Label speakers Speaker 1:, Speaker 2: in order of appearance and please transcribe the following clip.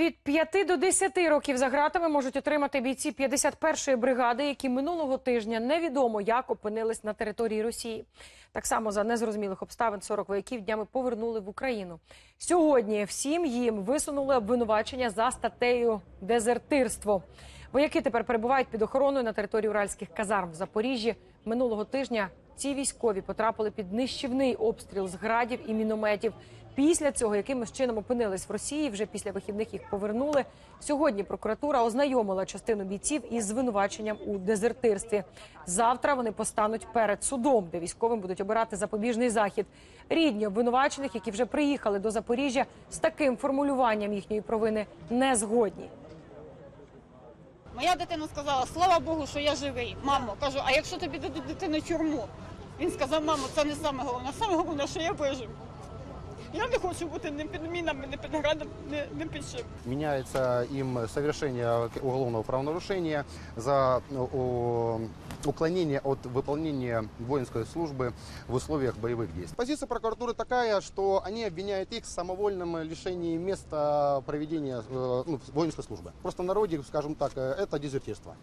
Speaker 1: Від 5 до 10 років за ґратами можуть отримати бійці 51-ї бригади, які минулого тижня невідомо як опинились на території Росії. Так само за незрозумілих обставин 40 вояків днями повернули в Україну. Сьогодні всім їм висунули обвинувачення за статтею дезертирство. Вояки тепер перебувають під охороною на території уральських казарм в Запоріжжі. Минулого тижня ці військові потрапили під нищівний обстріл з градів і мінометів. Після цього якимось чином опинились в Росії. Вже після вихідних їх повернули. Сьогодні прокуратура ознайомила частину бійців із звинуваченням у дезертирстві. Завтра вони постануть перед судом, де військовим будуть обирати запобіжний захід. Рідні обвинувачених, які вже приїхали до Запоріжжя, з таким формулюванням їхньої провини не згодні.
Speaker 2: Моя дитина сказала, слава Богу, що я живий. Мамо, кажу, а якщо тобі дадуть дитину тюрму? Він сказав, мамо, це не саме головне. Саме головне, що я вижив. Я не хочу бути ні під мінами, ні під градом, ні, ні під чим.
Speaker 3: Меняется им совершение уголовного правонарушения за ну, о, уклонение от выполнения воинской службы в условиях боевых действий. Позиция прокуратуры такая, что они обвиняют их в самовольном лишении места проведения э, ну, воинской службы. Просто в народе, скажем так, э, это дезертирство.